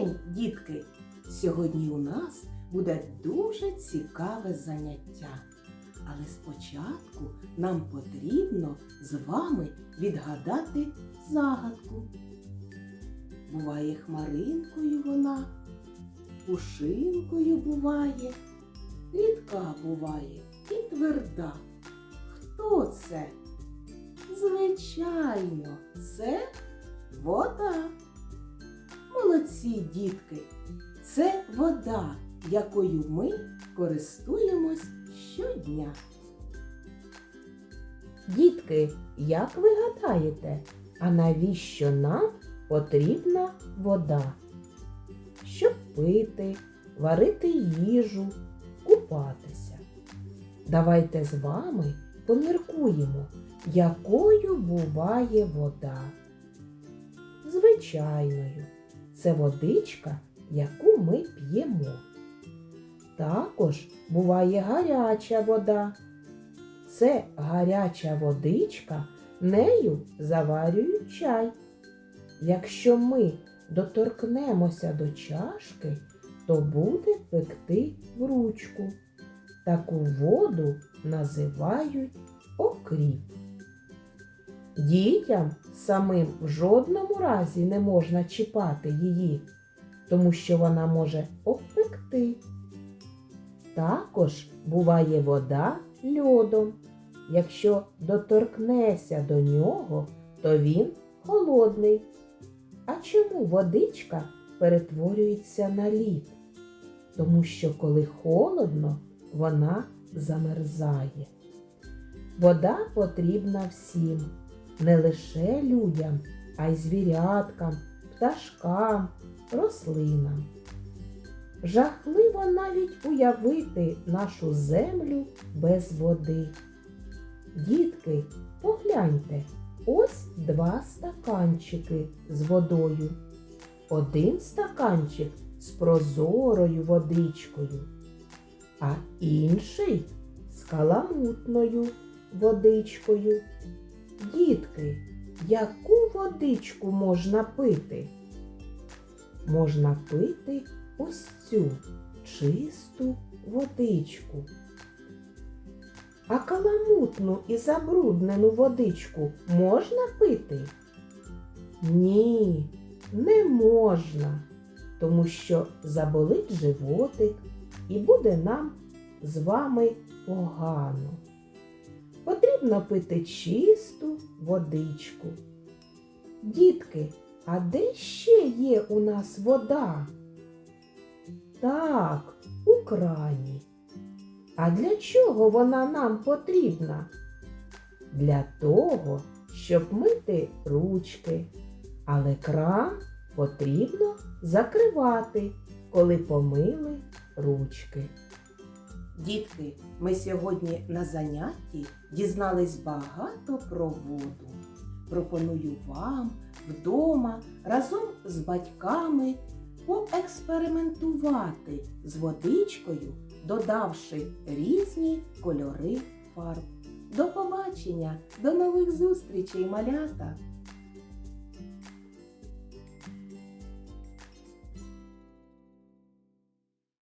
день, дітки! Сьогодні у нас буде дуже цікаве заняття. Але спочатку нам потрібно з вами відгадати загадку. Буває хмаринкою вона, пушинкою буває, рідка буває і тверда. Хто це? Звичайно, це вода. Молодці, дітки! Це вода, якою ми користуємось щодня. Дітки, як ви гадаєте, а навіщо нам потрібна вода? Щоб пити, варити їжу, купатися. Давайте з вами поміркуємо, якою буває вода. Звичайною, це водичка, яку ми п'ємо. Також буває гаряча вода. Це гаряча водичка, нею заварюють чай. Якщо ми доторкнемося до чашки, то буде пекти в ручку. Таку воду називають окріп. Дітям самим в жодному разі не можна чіпати її, тому що вона може обпекти. Також буває вода льодом. Якщо доторкнешся до нього, то він холодний. А чому водичка перетворюється на лід? Тому що коли холодно, вона замерзає. Вода потрібна всім, не лише людям, а й звіряткам, пташкам, рослинам. Жахливо навіть уявити нашу землю без води. Дітки, погляньте, ось два стаканчики з водою. Один стаканчик з прозорою водичкою, а інший з каламутною водичкою. Дітки, яку водичку можна пити? Можна пити ось цю чисту водичку. А каламутну і забруднену водичку можна пити? Ні, не можна, тому що заболить животик і буде нам з вами погано. Потрібно пити чисту водичку. Дітки, а де ще є у нас вода? Так, у крані. А для чого вона нам потрібна? Для того, щоб мити ручки. Але кран потрібно закривати, коли помили ручки. Дітки, ми сьогодні на занятті дізнались багато про воду. Пропоную вам вдома разом з батьками поекспериментувати з водичкою, додавши різні кольори фарб. До побачення, до нових зустрічей, малята!